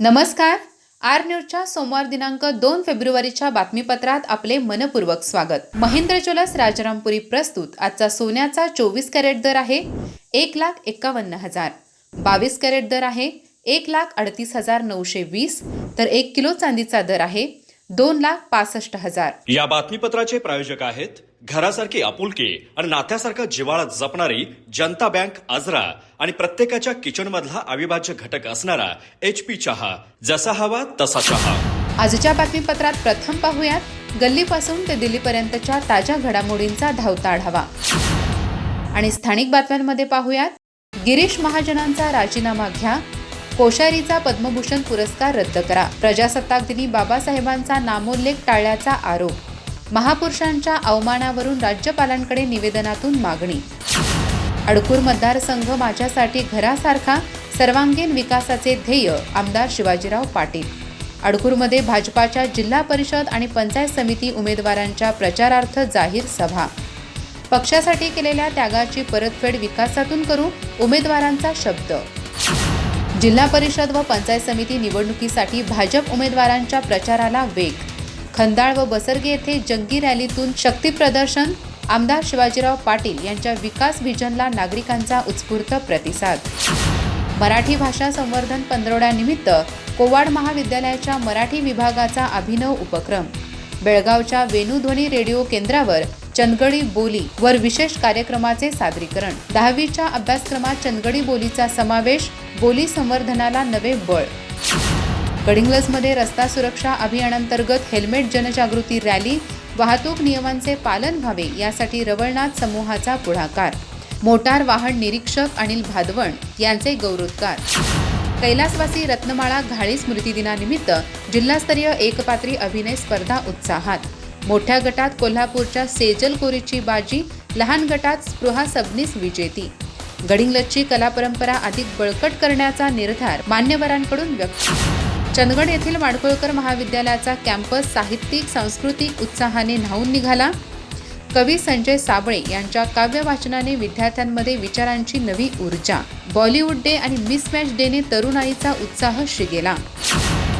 नमस्कार. आर न्यूजच्या सोमवार दिनांक दोन फेब्रुवारीच्या बातमीपत्रात आपले मनपूर्वक स्वागत. महेंद्र ज्वेलर्स राजारामपुरी प्रस्तुत. आजचा सोन्याचा चोवीस कॅरेट दर आहे एक लाख एक्कावन्न हजार. बावीस कॅरेट दर आहे एक लाख अडतीस हजार नऊशे वीस. तर एक किलो चांदीचा दर आहे दोन लाख पासष्ट हजार. या बातमीपत्राचे प्रायोजक आहेत घरासारखी आपुलकी आणि नात्यासारखा जिव्हाळा जपणारी जनता बँक आजरा आणि प्रत्येकाच्या किचन मधला अविभाज्य घटक असणारा एच पी चहा. जसा हवा तसा चहा. आजच्या बातमीपत्रात प्रथम पाहूयात गल्लीपासून ते दिल्लीपर्यंतच्या ताज्या घडामोडींचा धावता आढावा आणि स्थानिक बातम्यांमध्ये पाहूयात गिरीश महाजनांचा राजीनामा घ्या कोश्यारीचा पद्मभूषण पुरस्कार रद्द करा. प्रजासत्ताक दिनी बाबासाहेबांचा नामोल्लेख टाळल्याचा आरोप. महापुरुषांच्या अवमानावरून राज्यपालांकडे निवेदनातून मागणी. अडकूर मतदारसंघ माझ्यासाठी घरासारखा सर्वांगीण विकासाचे ध्येय आमदार शिवाजीराव पाटील. अडकूरमध्ये भाजपाच्या जिल्हा परिषद आणि पंचायत समिती उमेदवारांच्या प्रचारार्थ जाहीर सभा. पक्षासाठी केलेल्या त्यागाची परतफेड विकासातून करू उमेदवारांचा शब्द. जिल्हा परिषद व पंचायत समिती निवडणुकीसाठी भाजप उमेदवारांच्या प्रचाराला वेग. खंदाळ व बसरगे येथे जंगी रॅलीतून शक्ती प्रदर्शन आमदार शिवाजीराव पाटील यांच्या विकास व्हिजनला नागरिकांचा उत्स्फूर्त प्रतिसाद. मराठी भाषा संवर्धन पंधरवड्यानिमित्त कोवाड महाविद्यालयाच्या मराठी विभागाचा अभिनव उपक्रम. बेळगावच्या वेणुध्वनी रेडिओ केंद्रावर चंदगडी बोली वर विशेष कार्यक्रमाचे सादरीकरण. दहावीच्या अभ्यासक्रमात चंदगडी बोलीचा समावेश बोली संवर्धनाला नवे बळ. गडिंग्लजमध्ये रस्ता सुरक्षा अभियानांतर्गत हेल्मेट जनजागृती रॅली वाहतूक नियमांचे पालन व्हावे यासाठी रवळनाथ समूहाचा पुढाकार. मोटार वाहन निरीक्षक अनिल भादवण यांचे गौरवोद्गार. कैलासवासी रत्नमाळा घाळी स्मृती दिनानिमित्त जिल्हास्तरीय एकपात्री अभिनय स्पर्धा उत्साहात. मोठ्या गटात कोल्हापूरच्या सेजल कोरीची बाजी लहान गटात स्पृहा सबनीस विजेती. गडिंग्लजची कला परंपरा अधिक बळकट करण्याचा निर्धार मान्यवरांकडून व्यक्त. चंदगड येथील माडकोळकर महाविद्यालयाचा कॅम्पस साहित्यिक सांस्कृतिक उत्साहाने न्हावून निघाला. कवी संजय साबळे यांच्या काव्य वाचनाने विद्यार्थ्यांमध्ये विचारांची नवी ऊर्जा. बॉलिवूड डे आणि मिसमॅच डेने तरुणाईचा उत्साह शिगेला.